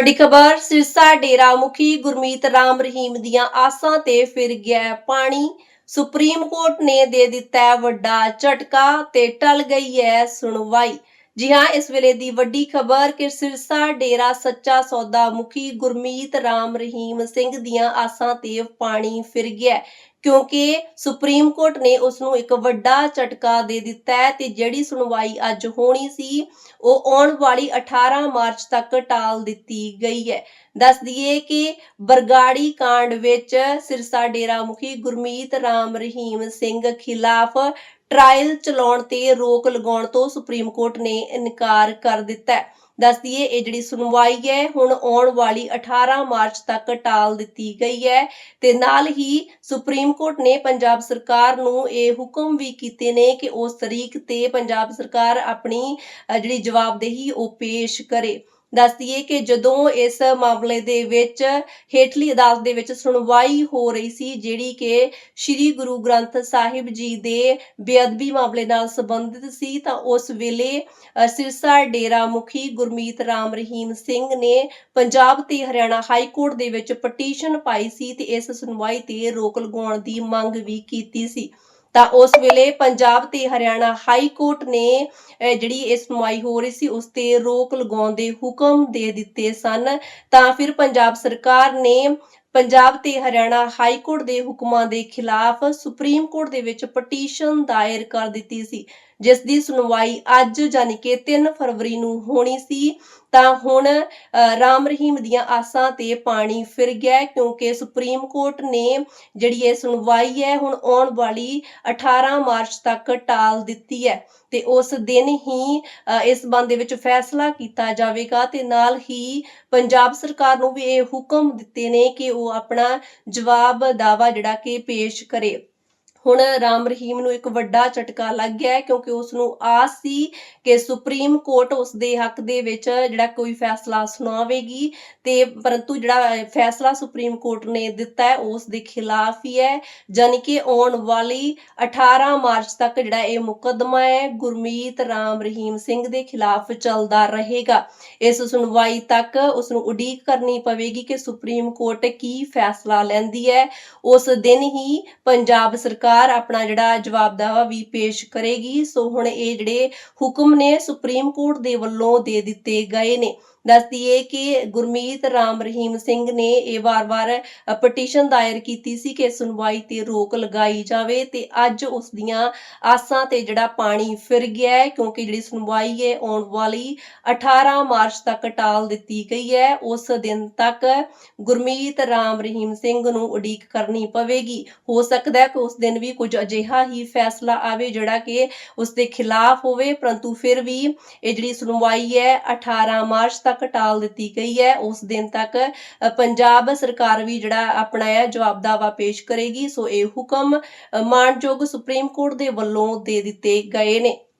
ਵੱਡੀ ਖਬਰ ਸਿਰਸਾ ਡੇਰਾ ਮੁਖੀ ਗੁਰਮੀਤ ਰਾਮ ਰਹੀਮ ਦੀਆਂ ਆਸਾਂ ਤੇ ਫਿਰ ਗਿਆ ਪਾਣੀ। ਸੁਪਰੀਮ ਕੋਰਟ ਨੇ ਦੇ ਦਿੱਤਾ ਵੱਡਾ ਝਟਕਾ ਤੇ ਟਲ ਗਈ ਹੈ ਸੁਣਵਾਈ। ਜੀ ਹਾਂ, ਇਸ ਵੇਲੇ ਦੀ ਵੱਡੀ ਖਬਰ ਕਿ ਸਿਰਸਾ ਡੇਰਾ ਸੱਚਾ ਸੌਦਾ ਮੁਖੀ ਗੁਰਮੀਤ ਰਾਮ ਰਹੀਮ ਸਿੰਘ ਦੀਆਂ ਆਸਾਂ ਤੇ ਪਾਣੀ ਫਿਰ ਗਿਆ। ਕਿਉਂਕਿ ਸੁਪਰੀਮ ਕੋਰਟ ਨੇ ਉਸ ਨੂੰ ਇੱਕ ਵੱਡਾ ਝਟਕਾ ਦੇ ਦਿੱਤਾ ਹੈ ਤੇ ਜਿਹੜੀ ਸੁਣਵਾਈ ਅੱਜ ਹੋਣੀ ਸੀ, ਉਹ ਆਉਣ ਵਾਲੀ 18 ਮਾਰਚ ਤੱਕ ਟਾਲ ਦਿੱਤੀ ਗਈ ਹੈ। ਦੱਸ ਦਈਏ ਕਿ ਬਰਗਾੜੀ ਕਾਂਡ ਵਿੱਚ ਸਿਰਸਾ ਡੇਰਾ ਮੁਖੀ ਗੁਰਮੀਤ ਰਾਮ ਰਹੀਮ ਸਿੰਘ ਖਿਲਾਫ ਟ੍ਰਾਇਲ ਚਲਾਉਣ ਤੇ ਰੋਕ ਲਗਾਉਣ ਤੋਂ ਸੁਪਰੀਮ ਕੋਰਟ ਨੇ ਇਨਕਾਰ ਕਰ ਦਿੱਤਾ ਹੈ। ਦੱਸ ਦਈਏ, ਇਹ ਜਿਹੜੀ ਸੁਣਵਾਈ ਹੈ, ਹੁਣ ਆਉਣ ਵਾਲੀ 18 ਮਾਰਚ ਤੱਕ ਟਾਲ ਦਿੱਤੀ ਗਈ ਹੈ ਤੇ ਨਾਲ ਹੀ ਸੁਪਰੀਮ ਕੋਰਟ ਨੇ ਪੰਜਾਬ ਸਰਕਾਰ ਨੂੰ ਇਹ ਹੁਕਮ ਵੀ ਕੀਤੇ ਨੇ ਕਿ ਉਸ ਤਰੀਕ ਤੇ ਪੰਜਾਬ ਸਰਕਾਰ ਆਪਣੀ ਜਿਹੜੀ ਜਵਾਬਦੇਹੀ ਉਹ ਪੇਸ਼ ਕਰੇ। ਦੱਸ ਦਈਏ ਕਿ ਜਦੋਂ ਇਸ ਮਾਮਲੇ ਦੇ ਵਿੱਚ ਹੇਠਲੀ ਅਦਾਲਤ ਦੇ ਵਿੱਚ ਸੁਣਵਾਈ ਹੋ ਰਹੀ ਸੀ, ਜਿਹੜੀ ਕਿ ਸ੍ਰੀ ਗੁਰੂ ਗ੍ਰੰਥ ਸਾਹਿਬ ਜੀ ਦੇ ਬੇਅਦਬੀ ਮਾਮਲੇ ਨਾਲ ਸੰਬੰਧਿਤ ਸੀ, ਤਾਂ ਉਸ ਵੇਲੇ ਸਿਰਸਾ ਡੇਰਾ ਮੁਖੀ ਗੁਰਮੀਤ ਰਾਮ ਰਹੀਮ ਸਿੰਘ ਨੇ ਪੰਜਾਬ ਤੇ ਹਰਿਆਣਾ ਹਾਈ ਕੋਰਟ ਦੇ ਵਿੱਚ ਪਟੀਸ਼ਨ ਪਾਈ ਸੀ ਤੇ ਇਸ ਸੁਣਵਾਈ ਤੇ ਰੋਕ ਲਗਾਉਣ ਦੀ ਮੰਗ ਵੀ ਕੀਤੀ ਸੀ। ਤਾਂ ਉਸ ਵੇਲੇ ਪੰਜਾਬ ਤੇ ਹਰਿਆਣਾ ਹਾਈ ਕੋਰਟ ਨੇ, ਅਹ, ਜਿਹੜੀ ਇਹ ਸੁਣਵਾਈ ਹੋ ਰਹੀ ਸੀ, ਉਸ ਤੇ ਰੋਕ ਲਗਾਉਣ ਦੇ ਹੁਕਮ ਦੇ ਦਿੱਤੇ ਸਨ। ਤਾਂ ਫਿਰ ਪੰਜਾਬ ਸਰਕਾਰ ਨੇ ਪੰਜਾਬ ਤੇ ਹਰਿਆਣਾ ਹਾਈ ਕੋਰਟ ਦੇ ਹੁਕਮਾਂ ਦੇ ਖਿਲਾਫ ਸੁਪਰੀਮ ਕੋਰਟ ਦੇ ਵਿੱਚ ਪਟੀਸ਼ਨ ਦਾਇਰ ਕਰ ਦਿੱਤੀ ਸੀ। ਜਿਸ ਦੀ ਸੁਣਵਾਈ ਅੱਜ ਯਾਨੀ ਕਿ 3 ਫਰਵਰੀ ਨੂੰ ਹੋਣੀ ਸੀ, ਤਾਂ ਹੁਣ ਰਾਮ ਰਹੀਮ ਦੀਆਂ ਆਸਾਂ ਤੇ ਪਾਣੀ ਫਿਰ ਗਿਆ ਕਿਉਂਕਿ ਸੁਪਰੀਮ ਕੋਰਟ ਨੇ ਜਿਹੜੀ ਇਹ ਸੁਣਵਾਈ ਹੈ, ਹੁਣ ਆਉਣ ਵਾਲੀ 18 ਮਾਰਚ ਤੱਕ ਟਾਲ ਦਿੱਤੀ ਹੈ ਤੇ ਉਸ ਦਿਨ ਹੀ ਇਸ ਬੰਦੇ ਦੇ ਵਿੱਚ ਫੈਸਲਾ ਕੀਤਾ ਜਾਵੇਗਾ ਤੇ ਨਾਲ ਹੀ ਪੰਜਾਬ ਸਰਕਾਰ ਨੂੰ ਵੀ ਇਹ ਹੁਕਮ ਦਿੱਤੇ ਨੇ ਕਿ ਉਹ ਆਪਣਾ ਜਵਾਬ ਦਾਵਾ ਜਿਹੜਾ ਕਿ ਪੇਸ਼ ਕਰੇ। ਹੁਣ ਰਾਮ ਰਹੀਮ ਨੂੰ ਇੱਕ ਵੱਡਾ ਝਟਕਾ ਲੱਗ ਗਿਆ ਹੈ ਕਿਉਂਕਿ ਉਸ ਨੂੰ ਆਸ ਸੀ ਕਿ ਸੁਪਰੀਮ ਕੋਰਟ ਉਸ ਦੇ ਹੱਕ ਦੇ ਵਿੱਚ ਜਿਹੜਾ ਕੋਈ ਫੈਸਲਾ ਸੁਣਾਵੇਗੀ ਤੇ ਪਰੰਤੂ ਜਿਹੜਾ ਫੈਸਲਾ ਸੁਪਰੀਮ ਕੋਰਟ ਨੇ ਦਿੱਤਾ ਹੈ, ਉਸ ਦੇ ਖਿਲਾਫ ਹੀ ਹੈ। ਜਾਣੀ ਕਿ ਆਉਣ ਵਾਲੀ 18 ਮਾਰਚ ਤੱਕ ਜਿਹੜਾ ਇਹ ਮੁਕੱਦਮਾ ਹੈ, ਗੁਰਮੀਤ ਰਾਮ ਰਹੀਮ ਸਿੰਘ ਦੇ ਖਿਲਾਫ ਚੱਲਦਾ ਰਹੇਗਾ। ਇਸ ਸੁਣਵਾਈ ਤੱਕ ਉਸ ਨੂੰ ਉਡੀਕ ਕਰਨੀ ਪਵੇਗੀ ਕਿ ਸੁਪਰੀਮ ਕੋਰਟ ਕੀ ਫੈਸਲਾ ਲੈਂਦੀ ਹੈ। ਉਸ ਦਿਨ ਹੀ ਪੰਜਾਬ ਸਰਕਾਰ ਆਪਣਾ ਜਿਹੜਾ ਜਵਾਬ ਦਾਵਾ ਵੀ ਪੇਸ਼ ਕਰੇਗੀ। ਸੋ ਹੁਣ ਇਹ ਜਿਹੜੇ ਹੁਕਮ ਨੇ ਸੁਪਰੀਮ ਕੋਰਟ ਦੇ ਵੱਲੋਂ ਦੇ ਦਿੱਤੇ ਗਏ ਨੇ। ਦੱਸ ਦਈਏ ਕਿ ਗੁਰਮੀਤ ਰਾਮ ਰਹੀਮ ਸਿੰਘ ਨੇ ਇਹ ਵਾਰ-ਵਾਰ ਪਟੀਸ਼ਨ ਦਾਇਰ ਕੀਤੀ ਸੀ ਕਿ ਸੁਣਵਾਈ ਤੇ ਰੋਕ ਲਗਾਈ ਜਾਵੇ ਤੇ ਅੱਜ ਉਸ ਦੀਆਂ ਆਸਾਂ ਤੇ ਜਿਹੜਾ ਪਾਣੀ ਫਿਰ ਗਿਆ ਹੈ ਕਿਉਂਕਿ ਜਿਹੜੀ ਸੁਣਵਾਈ ਹੈ ਆਉਣ ਵਾਲੀ 18 ਮਾਰਚ ਤੱਕ ਟਾਲ ਦਿੱਤੀ ਗਈ ਹੈ। ਉਸ ਦਿਨ ਤੱਕ ਗੁਰਮੀਤ ਰਾਮ ਰਹੀਮ ਸਿੰਘ ਨੂੰ ਉਡੀਕ ਕਰਨੀ ਪਵੇਗੀ। ਹੋ ਸਕਦਾ ਹੈ ਕਿ ਉਸ ਦਿਨ ਵੀ ਕੁਝ ਅਜਿਹਾ ਹੀ ਫੈਸਲਾ ਆਵੇ ਜਿਹੜਾ ਕਿ ਉਸ ਦੇ ਖਿਲਾਫ ਹੋਵੇ, ਪਰੰਤੂ ਫਿਰ ਵੀ ਇਹ ਜਿਹੜੀ ਸੁਣਵਾਈ ਹੈ 18 ਮਾਰਚ ਤੱਕ ਟਾਲ ਦਿੱਤੀ ਗਈ ਹੈ। ਉਸ ਦਿਨ ਤੱਕ ਪੰਜਾਬ ਸਰਕਾਰ ਵੀ ਜਿਹੜਾ ਆਪਣਾ ਹੈ ਜਵਾਬ ਦਾਵਾ ਪੇਸ਼ ਕਰੇਗੀ। ਸੋ ਇਹ ਹੁਕਮ ਮਾਨਯੋਗ ਸੁਪਰੀਮ ਕੋਰਟ ਦੇ ਵੱਲੋਂ ਦੇ ਦਿੱਤੇ ਗਏ ਨੇ।